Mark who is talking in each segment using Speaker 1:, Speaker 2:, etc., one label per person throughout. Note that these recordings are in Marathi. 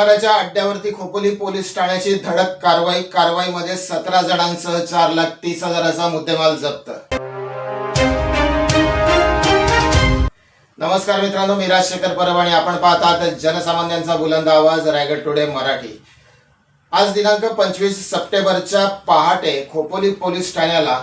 Speaker 1: जुगाराच्या अड्ड्यावरती खोपोली पोलीस ठाण्याची धडक कारवाई कारवाईमध्ये सतरा जणांसह चार लाख तीस हजाराचा मुद्देमाल जप्त. नमस्कार मित्रांनो मी राजशेखर परब आणि आपण पाहतात जनसामान्यांचा बुलंद आवाज रायगड टुडे मराठी. आज दिनांक पंचवीस सप्टेंबरच्या पहाटे खोपोली पोलीस ठाण्याला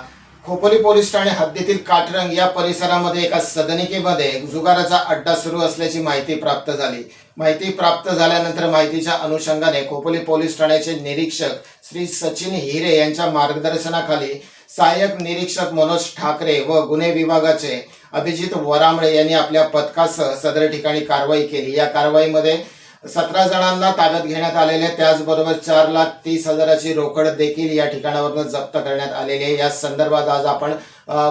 Speaker 1: खोपोली पोलीस ठाणे हद्दीतील काटरंग या परिसरामध्ये एका सदनिकेमध्ये जुगाराचा अड्डा सुरू असल्याची माहिती प्राप्त झाली. माहिती प्राप्त झाल्यानंतर माहितीच्या अनुषंगाने खोपोली पोलीस ठाण्याचे निरीक्षक श्री सचिन हिरे यांच्या मार्गदर्शनाखाली सहाय्यक निरीक्षक मनोज ठाकरे व गुन्हे विभागाचे अभिजित वरामळे यांनी आपल्या पथकासह सदर ठिकाणी कारवाई केली. या कारवाईमध्ये सतरा जणांना ताब्यात घेण्यात आलेले त्याचबरोबर चार लाख तीस हजाराची रोकड देखील या ठिकाणावरून जप्त करण्यात आलेली आहे. या संदर्भात आज आपण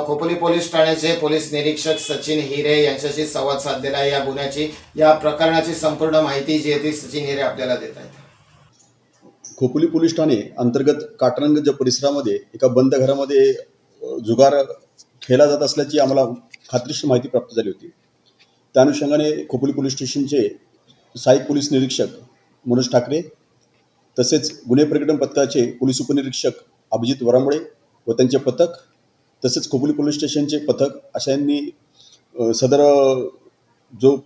Speaker 1: खोपोली पोलीस ठाण्याचे पोलीस निरीक्षक सचिन हिरे यांच्याशी संवाद साधलेला आहे. या गुन्ह्याची या प्रकरणाची संपूर्ण माहिती जी आहे ती सचिन हिरे आपल्याला देत आहेत.
Speaker 2: खोपोली पोलीस ठाणे अंतर्गत काटरंग परिसरामध्ये एका बंद घरामध्ये जुगार खेळला जात असल्याची आम्हाला खात्रीशीर माहिती प्राप्त झाली होती. त्या अनुषंगाने खोपोली पोलीस स्टेशनचे सहाय्यक पोलीस निरीक्षक मनोज ठाकरे तसेच गुन्हे प्रकटन पथकाचे पोलीस उपनिरीक्षक अभिजित वरांबळे व त्यांचे पथक तसेच खोपोली पोलीस स्टेशनचे पथक अशा यांनी सदर जो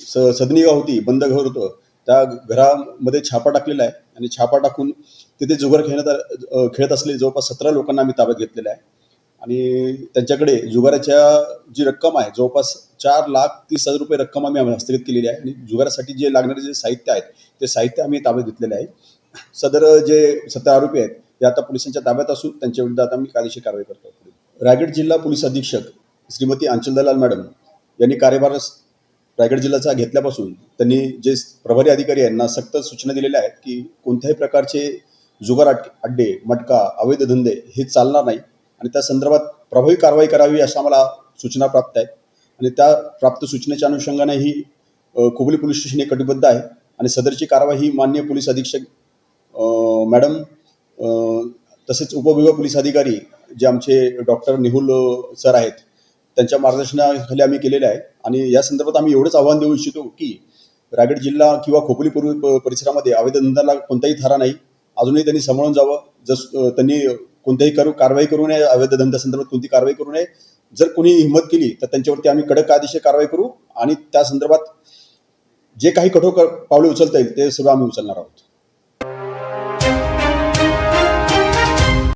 Speaker 2: स सदनिका होती बंद घर होतं त्या घरामध्ये छापा टाकलेला आहे आणि छापा टाकून तिथे जुगार खेळण्यात खेळत असलेले जवळपास सतरा लोकांना आम्ही ताब्यात घेतलेलं आहे. आणि त्यांच्याकडे जुगाराच्या जी रक्कम आहे जवळपास चार लाख तीस हजार रुपये रक्कम आम्ही हस्तगत केलेली आहे. आणि जुगारासाठी जे लागणारे जे साहित्य आहेत ते साहित्य आम्ही ताब्यात घेतलेले आहे. सदर जे सतरा आरोपी आहेत ते आता पोलिसांच्या ताब्यात असून त्यांच्या विरुद्ध आता आम्ही कायदेशीर कारवाई करतो रायगड जिल्हा पोलीस अधीक्षक श्रीमती अंचल दलाल मॅडम यांनी कार्यभार रायगड जिल्ह्याचा घेतल्यापासून त्यांनी जे प्रभारी अधिकारी यांना सक्त सूचना दिलेल्या आहेत की कोणत्याही प्रकारचे जुगार अड्डे मटका अवैध धंदे हे चालणार नाही. आणि त्या संदर्भात प्रभावी कारवाई करावी अशा आम्हाला सूचना प्राप्त आहेत. आणि त्या प्राप्त सूचनेच्या अनुषंगाने ही अ, पोलीस स्टेशन हे कटिबद्ध आहे. आणि सदरची कारवाई ही मान्य पोलीस अधीक्षक मॅडम तसेच उपविभाग पोलीस अधिकारी जे आमचे डॉक्टर निहुल सर आहेत त्यांच्या मार्गदर्शनाखाली आम्ही केलेले आहे. आणि या संदर्भात आम्ही एवढंच आव्हान देऊ इच्छितो की रायगड जिल्हा किंवा खोपोली पूर्व परिसरामध्ये अवैध धंद्याला कोणताही थारा नाही. अजूनही त्यांनी सांभाळून जावं. जस त्यांनी कोणत्याही करू कारवाई करू नये. अवैध धंद्यासंदर्भात कोणती कारवाई करू नये. जर कोणी हिंमत केली तर त्यांच्यावरती आम्ही कडक कायदेशीर कारवाई करू आणि त्या संदर्भात जे काही कठोर पावले उचलता येईल ते सगळं आम्ही उचलणार आहोत.